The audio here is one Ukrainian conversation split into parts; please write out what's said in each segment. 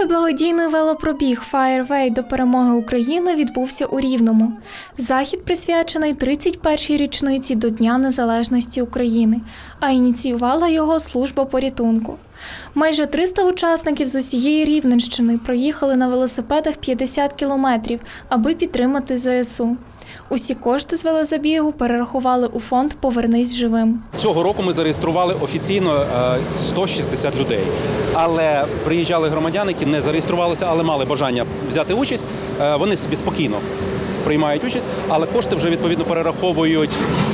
Другий благодійний велопробіг Fireway до перемоги України відбувся у Рівному. Захід присвячений 31-й річниці до Дня Незалежності України, а ініціювала його служба порятунку. Майже 300 учасників з усієї Рівненщини проїхали на велосипедах 50 кілометрів, аби підтримати ЗСУ. Усі кошти з велозабігу перерахували у фонд Повернись живим. Цього року ми зареєстрували офіційно е, 160 людей. Але приїжджали громадяни, які не зареєструвалися, але мали бажання взяти участь. Е, Вони собі спокійно приймають участь, але кошти вже відповідно перераховують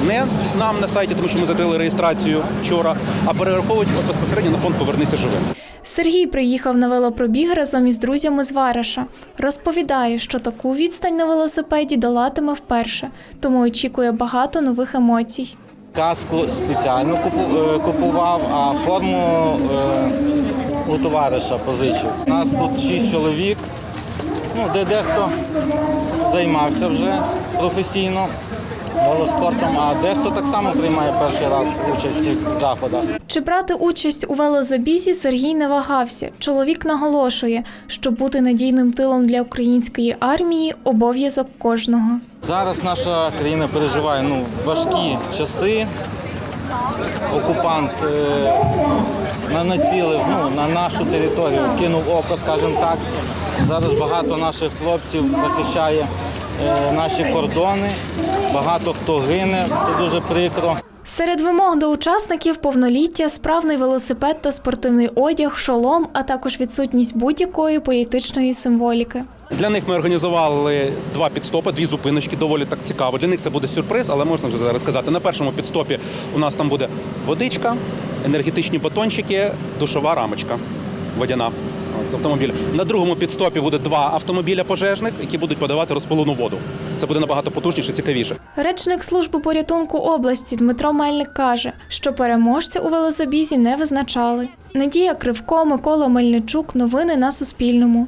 не нам на сайті, тому що ми закрили реєстрацію вчора, а перераховують безпосередньо на фонд Повернися живим. Сергій приїхав на велопробіг разом із друзями з Вараша. Розповідає, що таку відстань на велосипеді долатиме вперше, тому очікує багато нових емоцій. Каску спеціально е, купував, а форму е, у товариша позичив. У Нас тут шість чоловік, ну, де дехто займався вже професійно велоспортом, а дехто так само приймає перший раз участь в цих заходах. Чи брати участь у велозабізі Сергій не вагався. Чоловік наголошує, що бути надійним тилом для української армії обов'язок кожного. Зараз наша країна переживає ну, важкі часи. Окупант е, націлив ну, на нашу територію, кинув око, скажімо так. Зараз багато наших хлопців захищає е, наші кордони, багато хто гине, це дуже прикро. Серед вимог до учасників повноліття, справний велосипед та спортивний одяг, шолом, а також відсутність будь-якої політичної символіки. Для них ми організували два підстопи, дві зупиночки. Доволі так цікаво. Для них це буде сюрприз, але можна вже зараз сказати. На першому підстопі у нас там буде водичка, енергетичні батончики, душова рамочка водяна. От, з автомобіля. На другому підстопі буде два автомобіля пожежних, які будуть подавати розпалену воду. Це буде набагато потужніше, цікавіше. Речник служби порятунку області Дмитро Мельник каже, що переможця у велозабізі не визначали. Надія Кривко, Микола Мельничук. Новини на Суспільному.